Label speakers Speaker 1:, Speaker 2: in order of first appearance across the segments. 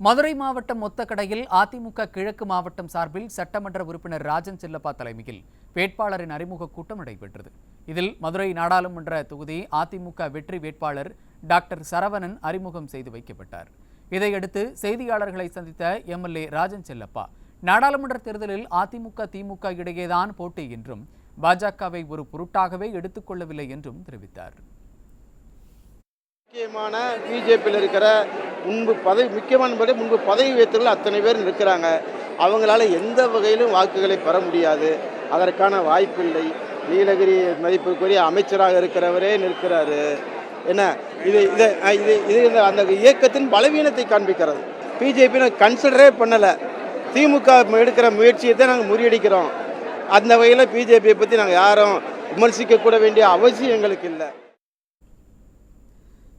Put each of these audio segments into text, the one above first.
Speaker 1: மதுரை மாவட்டம் ஒத்தக்கடையில் அதிமுக கிழக்கு மாவட்டம் சார்பில் சட்டமன்ற உறுப்பினர் ராஜன் செல்லப்பா தலைமையில் வேட்பாளரின் அறிமுக கூட்டம் நடைபெற்றது. இதில் மதுரை நாடாளுமன்ற தொகுதி அதிமுக வெற்றி வேட்பாளர் டாக்டர் சரவணன் அறிமுகம் செய்து வைக்கப்பட்டார். இதையடுத்து செய்தியாளர்களை சந்தித்த எம்எல்ஏ ராஜன் செல்லப்பா நாடாளுமன்ற தேர்தலில் அதிமுக திமுக இடையேதான் போட்டி என்றும் பாஜகவை ஒரு பொருட்டாகவே எடுத்துக்கொள்ளவில்லை என்றும் தெரிவித்தார்.
Speaker 2: முக்கியமான பிஜேபியில் இருக்கிற முன்பு பதவி முக்கியமான படி முன்பு பதவி வைத்தவர்கள் அத்தனை பேர் இருக்கிறாங்க அவங்களால எந்த வகையிலும் வாக்குகளை பெற முடியாது. அதற்கான வாய்ப்பில்லை. நீலகிரி மதிப்புக்குரிய அமைச்சராக இருக்கிறவரே நிற்கிறாரு. என்ன? இது இதை இது இது இந்த அந்த இயக்கத்தின் பலவீனத்தை காண்பிக்கிறது. பிஜேபி கன்சிடரே பண்ணலை. திமுக எடுக்கிற முயற்சியை தான் நாங்கள் முறியடிக்கிறோம். அந்த வகையில் பிஜேபியை பற்றி நாங்கள் யாரும் விமர்சிக்க கூட வேண்டிய அவசியம் எங்களுக்கு இல்லை.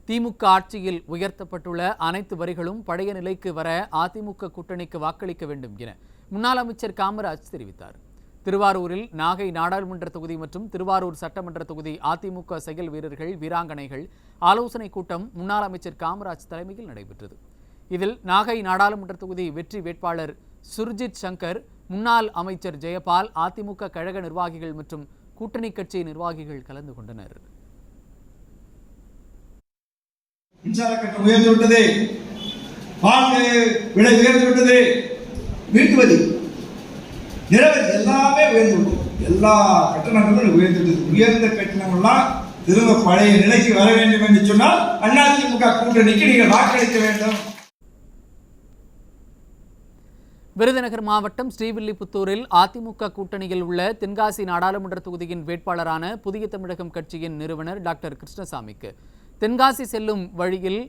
Speaker 1: திமுக ஆட்சியில் உயர்த்தப்பட்டுள்ள அனைத்து வரிகளும் பழைய நிலைக்கு வர அதிமுக கூட்டணிக்கு வாக்களிக்க வேண்டும் என முன்னாள் அமைச்சர் காமராஜ் தெரிவித்தார். திருவாரூரில் நாகை நாடாளுமன்ற தொகுதி மற்றும் திருவாரூர் சட்டமன்ற தொகுதி அதிமுக செயல் வீரர்கள் வீராங்கனைகள் ஆலோசனை கூட்டம் முன்னாள் அமைச்சர் காமராஜ் தலைமையில் நடைபெற்றது. இதில் நாகை நாடாளுமன்ற தொகுதி வெற்றி வேட்பாளர் சுர்ஜித் சங்கர் முன்னாள் அமைச்சர் ஜெயபால் அதிமுக கழக நிர்வாகிகள் மற்றும் கூட்டணி கட்சி நிர்வாகிகள் கலந்து கொண்டனர்.
Speaker 3: மின்சார கட்டணம் உயர்ந்து விட்டது. பால் விலை உயர்ந்து விட்டது. வீட்டு வரி நிலவரி எல்லாமே உயர்ந்து விட்டது. எல்லா கட்டணங்களும் உயர்ந்து விட்டது. உயர்ந்த கட்டணங்கள்லாம் திரும்ப பழைய நிலைக்கு வர வேண்டும் என்று சொன்னால் அதிமுக கூட்டணிக்கு நீங்கள் வாக்களிக்க வேண்டும்.
Speaker 1: விருதுநகர் மாவட்டம் ஸ்ரீவில்லிபுத்தூரில் அதிமுக கூட்டணியில் உள்ள தென்காசி நாடாளுமன்ற தொகுதியின் வேட்பாளரான புதிய தமிழகம் கட்சியின் நிறுவனர் டாக்டர் கிருஷ்ணசாமிக்கு தென்காசி செல்லும் வழியில்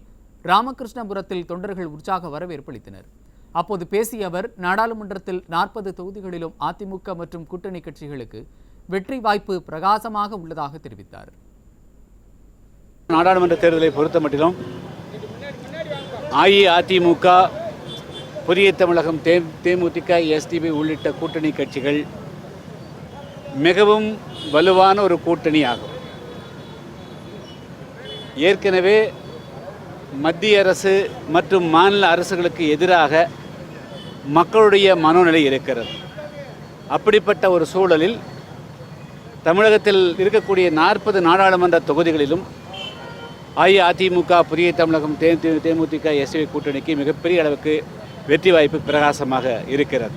Speaker 1: ராமகிருஷ்ணபுரத்தில் தொண்டர்கள் உற்சாக வரவேற்பளித்தனர் அப்போது பேசிய அவர் நாடாளுமன்றத்தில் நாற்பது தொகுதிகளிலும் அதிமுக மற்றும் கூட்டணி கட்சிகளுக்கு வெற்றி வாய்ப்பு பிரகாசமாக உள்ளதாக தெரிவித்தார்.
Speaker 4: நாடாளுமன்ற தேர்தலை பொறுத்த மட்டிலும் அஇஅதிமுக புதிய தமிழகம் தே தேமுதிக எஸ்டிபி உள்ளிட்ட கூட்டணி கட்சிகள் மிகவும் வலுவான ஒரு கூட்டணி ஆகும் ஏற்கனவே மத்திய அரசு மற்றும் மாநில அரசுகளுக்கு எதிராக மக்களுடைய மனோநிலை இருக்கிறது. அப்படிப்பட்ட ஒரு சூழலில் தமிழகத்தில் இருக்கக்கூடிய நாற்பது நாடாளுமன்ற தொகுதிகளிலும் அஇஅதிமுக புதிய தமிழகம் தே தேமுதிக எஸ்வி கூட்டணிக்கு மிகப்பெரிய அளவுக்கு வெற்றி வாய்ப்பு பிரகாசமாக இருக்கிறது.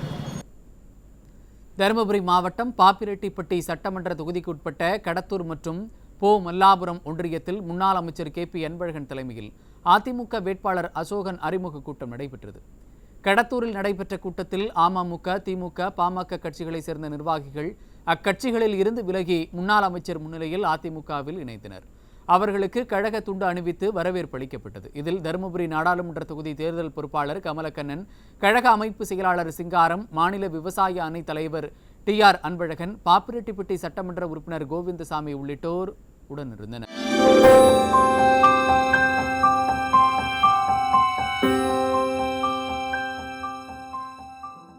Speaker 1: தருமபுரி மாவட்டம் பாப்பிரெட்டிப்பட்டி சட்டமன்ற தொகுதிக்குட்பட்ட கடத்தூர் மற்றும் போ மல்லாபுரம் ஒன்றியத்தில் முன்னாள் அமைச்சர் கே பி அன்பழகன் தலைமையில் அதிமுக வேட்பாளர் அசோகன் அறிமுக கூட்டம் நடைபெற்றது. கடத்தூரில் நடைபெற்ற கூட்டத்தில் அமமுக திமுக பாமக கட்சிகளைச் சேர்ந்த நிர்வாகிகள் அக்கட்சிகளில் இருந்து விலகி முன்னாள் அமைச்சர் முன்னிலையில் அதிமுகவில் இணைந்தனர். அவர்களுக்கு கழக துண்டு அணிவித்து வரவேற்பு அளிக்கப்பட்டது. இதில் தருமபுரி நாடாளுமன்ற தொகுதி தேர்தல் பொறுப்பாளர் கமலக்கண்ணன் கழக அமைப்பு செயலாளர் சிங்காரம் மாநில விவசாய அணை தலைவர் டி ஆர் அன்பழகன் பாப்பிரெட்டிப்பட்டி சட்டமன்ற உறுப்பினர் கோவிந்தசாமி உள்ளிட்டோர் உடனிருந்தனர்